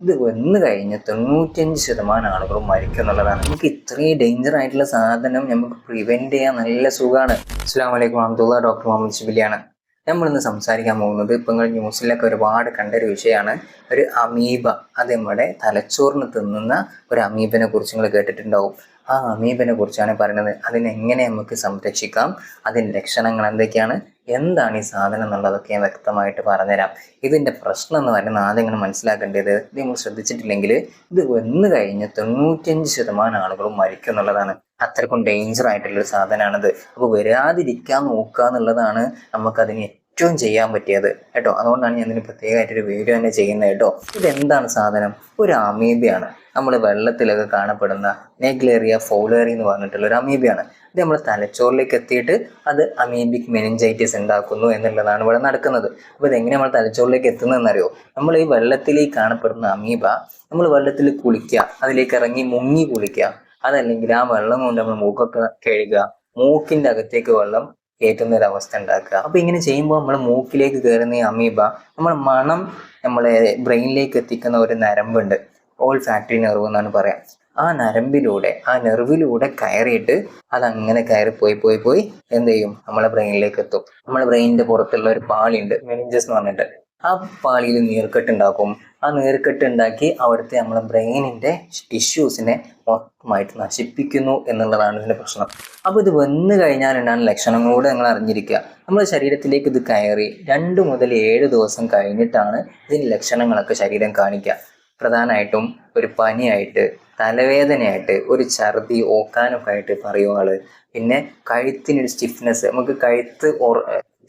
ഇത് വന്നു കഴിഞ്ഞ് തൊണ്ണൂറ്റഞ്ച് ശതമാനം ആളുകളും മരിക്കും എന്നുള്ളതാണ്. നമുക്ക് ഇത്രയും ഡേഞ്ചർ ആയിട്ടുള്ള സാധനം നമുക്ക് പ്രിവെന്റ് ചെയ്യാൻ നല്ല സുഖമാണ് അസ്സാം വലൈക്കും അബ്ദുള്ള ഡോക്ടർ മുഹമ്മദ് ഷിബിലിയാണ് നമ്മളിന്ന് സംസാരിക്കാൻ പോകുന്നത് ഇപ്പം നിങ്ങൾ ന്യൂസിലൊക്കെ ഒരുപാട് കണ്ട ഒരു വിഷയമാണ്. ഒരു അമീബ അത് നമ്മുടെ തലച്ചോറിന് തിന്നുന്ന ഒരു അമീബനെ കുറിച്ച് നിങ്ങൾ കേട്ടിട്ടുണ്ടാവും. ആ അമീബനെ കുറിച്ചാണ് പറയുന്നത്. അതിനെങ്ങനെ നമുക്ക് സംരക്ഷിക്കാം? അതിന്റെ ലക്ഷണങ്ങൾ എന്തൊക്കെയാണ്? എന്താണ് ഈ സാധനം എന്നുള്ളതൊക്കെ ഞാൻ വ്യക്തമായിട്ട് പറഞ്ഞുതരാം. ഇതിന്റെ പ്രശ്നം എന്ന് പറയുന്നത് ആദ്യം ഇങ്ങനെ മനസ്സിലാക്കേണ്ടത് നിങ്ങൾ ശ്രദ്ധിച്ചിട്ടില്ലെങ്കിൽ ഇത് വന്നു കഴിഞ്ഞ് തൊണ്ണൂറ്റഞ്ച് ശതമാനം ആളുകളും മരിക്കും എന്നുള്ളതാണ്. അത്രക്കും ഡേഞ്ചർ ആയിട്ടുള്ള ഒരു സാധനമാണിത്. അപ്പോൾ വരാതിരിക്കാൻ നോക്കുക എന്നുള്ളതാണ് നമുക്കതിന് ഏറ്റവും ചെയ്യാൻ പറ്റിയത് കേട്ടോ. അതുകൊണ്ടാണ് ഞാൻ ഇതിന് പ്രത്യേകമായിട്ടൊരു വീഡിയോ തന്നെ ചെയ്യുന്നത് കേട്ടോ. ഇതെന്താണ് സാധനം? ഒരു അമീബിയാണ്. നമ്മൾ വെള്ളത്തിലൊക്കെ കാണപ്പെടുന്ന നെഗ്ലേറിയ ഫൗലേറി എന്ന് പറഞ്ഞിട്ടുള്ള ഒരു അമീബിയാണ്. ഇത് നമ്മൾ തലച്ചോറിലേക്ക് എത്തിയിട്ട് അത് അമീബിക് മെനിഞ്ചൈറ്റിസ് ഉണ്ടാക്കുന്നു എന്നുള്ളതാണ് ഇവിടെ നടക്കുന്നത്. അപ്പോൾ ഇതെങ്ങനെ നമ്മൾ തലച്ചോറിലേക്ക് എത്തുന്നതെന്നറിയോ? നമ്മൾ ഈ വെള്ളത്തിൽ കാണപ്പെടുന്ന അമീബ നമ്മൾ വെള്ളത്തിൽ കുളിക്കുക അതിലേക്ക് ഇറങ്ങി മുങ്ങി കുളിക്കുക അതല്ലെങ്കിൽ ആ വെള്ളം കൊണ്ട് നമ്മൾ മൂക്കൊക്കെ കഴുകുക മൂക്കിന്റെ അകത്തേക്ക് വെള്ളം കയറ്റുന്ന ഒരു അവസ്ഥ ഉണ്ടാക്കുക. അപ്പൊ ഇങ്ങനെ ചെയ്യുമ്പോൾ നമ്മൾ മൂക്കിലേക്ക് കയറുന്ന ഈ അമീബ നമ്മൾ മണം നമ്മളെ ബ്രെയിനിലേക്ക് എത്തിക്കുന്ന ഒരു നരമ്പുണ്ട്. ഓൾ ഫാക്ടറി നെർവ് എന്നാണ് പറയാം. ആ നരമ്പിലൂടെ ആ നെർവിലൂടെ കയറിയിട്ട് അതങ്ങനെ കയറി പോയി പോയി പോയി എന്ത് ചെയ്യും? നമ്മളെ ബ്രെയിനിലേക്ക് എത്തും. നമ്മളെ ബ്രെയിനിന്റെ പുറത്തുള്ള ഒരു പാളിയുണ്ട് മെനിഞ്ചസ് എന്ന് പറഞ്ഞിട്ട്. ആ പാളിയിൽ നീർക്കെട്ട് ഉണ്ടാക്കും. ആ നീർക്കെട്ട് ഉണ്ടാക്കി അവിടുത്തെ നമ്മളെ ബ്രെയിനിന്റെ ടിഷ്യൂസിനെ മൊത്തമായിട്ട് നശിപ്പിക്കുന്നു എന്നുള്ളതാണ് ഇതിന്റെ പ്രശ്നം. അപ്പോൾ ഇത് വന്നു കഴിഞ്ഞാലുണ്ടാണ് ലക്ഷണങ്ങളോട് നിങ്ങൾ അറിഞ്ഞിരിക്കുക. നമ്മുടെ ശരീരത്തിലേക്ക് ഇത് കയറി രണ്ട് മുതൽ ഏഴ് ദിവസം കഴിഞ്ഞിട്ടാണ് ഇതിന്റെ ലക്ഷണങ്ങളൊക്കെ ശരീരം കാണിക്കുക. പ്രധാനമായിട്ടും ഒരു പനിയായിട്ട് തലവേദനയായിട്ട് ഒരു ഛർദി ഓക്കാനൊക്കെ ആയിട്ട് പറയും ആൾ. പിന്നെ കഴുത്തിനൊരു സ്റ്റിഫ്നെസ് നമുക്ക് കഴുത്ത്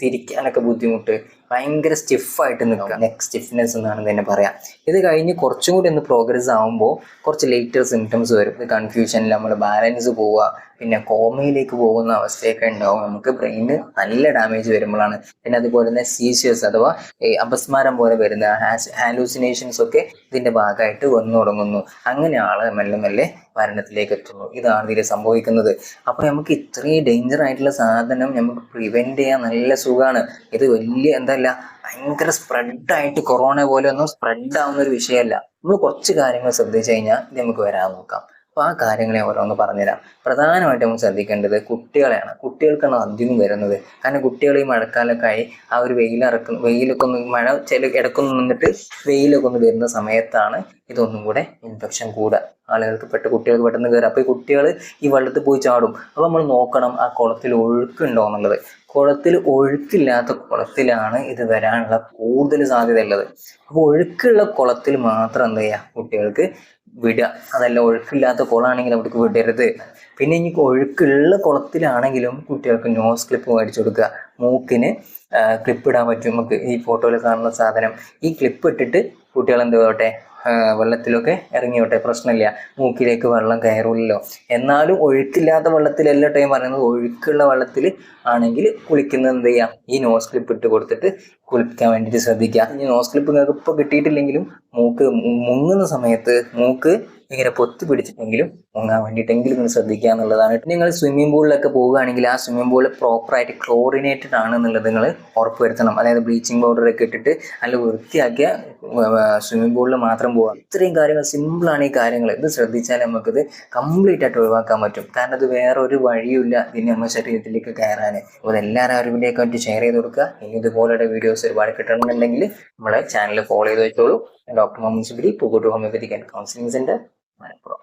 തിരിക്കാനൊക്കെ ബുദ്ധിമുട്ട് ഭയങ്കര സ്റ്റിഫായിട്ട് നിൽക്കുക. നെക്ക് സ്റ്റിഫ്നെസ് എന്നാണ് തന്നെ പറയാം. ഇത് കഴിഞ്ഞ് കുറച്ചും കൂടി ഒന്ന് പ്രോഗ്രസ് ആകുമ്പോൾ കുറച്ച് ലേറ്റർ സിംറ്റംസ് വരും. ഇത് കൺഫ്യൂഷനിൽ നമ്മൾ ബാലൻസ് പോവുക പിന്നെ കോമയിലേക്ക് പോകുന്ന അവസ്ഥയൊക്കെ ഉണ്ടാവും. നമുക്ക് ബ്രെയിന് നല്ല ഡാമേജ് വരുമ്പോഴാണ്. പിന്നെ അതുപോലെ തന്നെ സീഷ്യസ് അഥവാ അപസ്മാരം പോലെ വരുന്ന ഹാലൂസിനേഷൻസ് ഒക്കെ ഇതിന്റെ ഭാഗമായിട്ട് വന്നു തുടങ്ങുന്നു. അങ്ങനെ ആൾ മെല്ലെ മെല്ലെ മരണത്തിലേക്ക് എത്തുന്നു. ഇതാണ് ഇതിൽ സംഭവിക്കുന്നത്. അപ്പോൾ നമുക്ക് ഇത്രയും ഡേഞ്ചർ ആയിട്ടുള്ള സാധനം നമുക്ക് പ്രിവെന്റ് ചെയ്യാൻ നല്ല സുഖമാണ് ഇത് വലിയ എന്തല്ല ഭയങ്കര സ്പ്രെഡായിട്ട് കൊറോണ പോലെ ഒന്നും സ്പ്രെഡ് ആവുന്ന ഒരു വിഷയമല്ല. നമ്മൾ കുറച്ച് കാര്യങ്ങൾ ശ്രദ്ധിച്ചു കഴിഞ്ഞാൽ ഇത് നമുക്ക് വരാൻ നോക്കാം. അപ്പോൾ ആ കാര്യങ്ങളെ ഓരോന്ന് പറഞ്ഞുതരാം. പ്രധാനമായിട്ട് നമ്മൾ ശ്രദ്ധിക്കേണ്ടത് കുട്ടികളെയാണ്. കുട്ടികൾക്കാണ് അധികം വരുന്നത്. കാരണം കുട്ടികൾ ഈ മഴക്കാലൊക്കെ ആയി ആ ഒരു വെയിലിറക്കുന്ന വെയിലൊക്കെ ഒന്ന് മഴ ചില ഇടക്കൊന്ന് നിന്നിട്ട് വെയിലൊക്കെ ഒന്ന് വരുന്ന സമയത്താണ് ഇതൊന്നും കൂടെ ഇൻഫെക്ഷൻ കൂടുക. ആളുകൾക്ക് പെട്ട് കുട്ടികൾക്ക് പെട്ടെന്ന് കയറുക അപ്പോൾ ഈ കുട്ടികൾ ഈ വെള്ളത്തിൽ പോയി ചാടും. അപ്പോൾ നമ്മൾ നോക്കണം ആ കുളത്തിൽ ഒഴുക്കുണ്ടോ എന്നുള്ളത്. കുളത്തിൽ ഒഴുക്കില്ലാത്ത കുളത്തിലാണ് ഇത് വരാനുള്ള കൂടുതൽ സാധ്യത ഉള്ളത് അപ്പോൾ ഒഴുക്കുള്ള കുളത്തിൽ മാത്രം എന്താ ചെയ്യുക കുട്ടികൾക്ക് വിടുക. അതല്ല ഒഴുക്കില്ലാത്ത കുളമാണെങ്കിൽ അവർക്ക് വിടരുത്. പിന്നെ ഇനി ഒഴുക്കുള്ള കുളത്തിലാണെങ്കിലും കുട്ടികൾക്ക് നോസ് ക്ലിപ്പ് മേടിച്ചു കൊടുക്കുക. മൂക്കിന് ക്ലിപ്പ് ഇടാൻ പറ്റും. നമുക്ക് ഈ ഫോട്ടോയിൽ കാണുന്ന സാധനം. ഈ ക്ലിപ്പ് ഇട്ടിട്ട് കുട്ടികൾ എന്ത് ചെയ്തോട്ടെ? ആ, വെള്ളത്തിലൊക്കെ ഇറങ്ങിയോട്ടെ പ്രശ്നമില്ല. മൂക്കിലേക്ക് വെള്ളം കയറില്ലല്ലോ. എന്നാലും ഒഴുക്കില്ലാത്ത വെള്ളത്തിലല്ല ടൈം പറയുന്നത് ഒഴുക്കുള്ള വെള്ളത്തിൽ ആണെങ്കിൽ കുളിക്കുന്നത് എന്ത് ചെയ്യാം? ഈ നോസ് ക്ലിപ്പ് ഇട്ട് കൊടുത്തിട്ട് കുളിക്കാൻ വേണ്ടിയിട്ട് ശ്രദ്ധിക്കുക. ഈ നോസ് ക്ലിപ്പ് നിങ്ങൾക്ക് ഇപ്പോൾ കിട്ടിയിട്ടില്ലെങ്കിലും മൂക്ക് മുങ്ങുന്ന സമയത്ത് മൂക്ക് ഇങ്ങനെ പൊത്തി പിടിച്ചിട്ടെങ്കിലും മുങ്ങാൻ വേണ്ടിയിട്ടെങ്കിലും നിങ്ങൾ ശ്രദ്ധിക്കുക എന്നുള്ളതാണ്. നിങ്ങൾ സ്വിമ്മിംഗ് പൂളിലൊക്കെ പോവുകയാണെങ്കിൽ ആ സ്വിമ്മിംഗ് പൂൾ പ്രോപ്പറായിട്ട് ക്ലോറിനേറ്റഡ് ആണ് എന്നുള്ളത് നിങ്ങൾ ഉറപ്പുവരുത്തണം. അതായത് ബ്ലീച്ചിങ് പൗഡറൊക്കെ ഇട്ടിട്ട് നല്ല വൃത്തിയാക്കിയ സ്വിമ്മിംഗ് പൂളിൽ മാത്രം പോകാം ഇത്രയും കാര്യങ്ങൾ സിമ്പിളാണ് ഈ കാര്യങ്ങൾ. ഇത് ശ്രദ്ധിച്ചാൽ നമുക്കിത് കംപ്ലീറ്റ് ആയിട്ട് ഒഴിവാക്കാൻ പറ്റും. കാരണം അത് വേറെ ഒരു വഴിയുമില്ല ഇനി നമ്മുടെ ശരീരത്തിലേക്ക് കയറാൻ. അപ്പോൾ എല്ലാവരും അറിവിലേക്ക് ആയിട്ട് ഷെയർ ചെയ്ത് കൊടുക്കുക. ഇനി ഇതുപോലെയുള്ള വീഡിയോസ് ഒരുപാട് കിട്ടണമെന്നുണ്ടെങ്കിൽ നമ്മളെ ചാനൽ ഫോളോ ചെയ്ത് വെച്ചോളൂ. Doctor Muhammad Shibili Pookkot homeopathic and counselling my book.